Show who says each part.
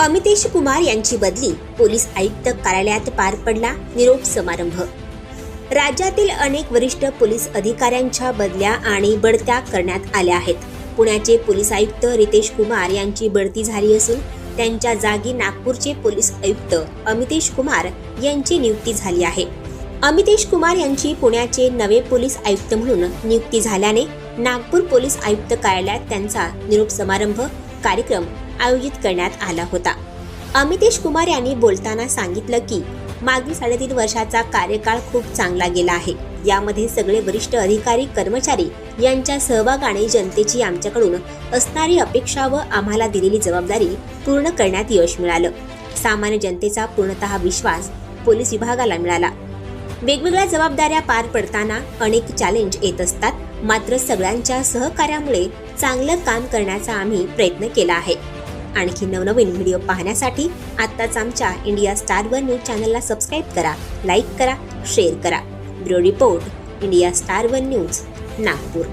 Speaker 1: अमितेश कुमार यांची बदली पोलीस आयुक्त कार्यालयात पार पडला निरोप समारंभ. राज्यातील अनेक वरिष्ठ पोलीस अधिकाऱ्यांच्या बदल्या आणि बढत्या करण्यात आल्या आहेत. पुण्याचे पोलीस आयुक्त रितेश कुमार यांची बढती झाली असून त्यांच्या जागी नागपूरचे पोलीस आयुक्त अमितेश कुमार यांची नियुक्ती झाली आहे. अमितेश कुमार यांची पुण्याचे नवे पोलीस आयुक्त म्हणून नियुक्ती झाल्याने नागपूर पोलीस आयुक्त कार्यालयात त्यांचा निरोप समारंभ कार्यक्रम आयोजित करण्यात आला होता. अमितेश कुमार यांनी बोलताना सांगितलं की मागील साडेतीन वर्षाचा कार्यकाळ खूप चांगला गेला आहे. यामध्ये सगळे वरिष्ठ अधिकारी कर्मचारी यांच्या सहभागाने जनतेची आमच्याकडून असणारी अपेक्षा व आम्हाला दिलेली जबाबदारी पूर्ण करण्यात यश मिळालं. सामान्य जनतेचा पूर्णतः विश्वास पोलीस विभागाला मिळाला. वेगवेगळ्या जबाबदाऱ्या पार पडताना अनेक चॅलेंज येत असतात. मात्र सगळ्यांच्या सहकार्यामुळे चांगलं काम करण्याचा आम्ही प्रयत्न केला आहे. आणखी नवनवीन व्हिडिओ पाहण्यासाठी आत्ताच आमच्या इंडिया स्टार वन न्यूज चॅनलला सबस्क्राईब करा लाईक करा शेअर करा. Bureau report India Star One News Nagpur.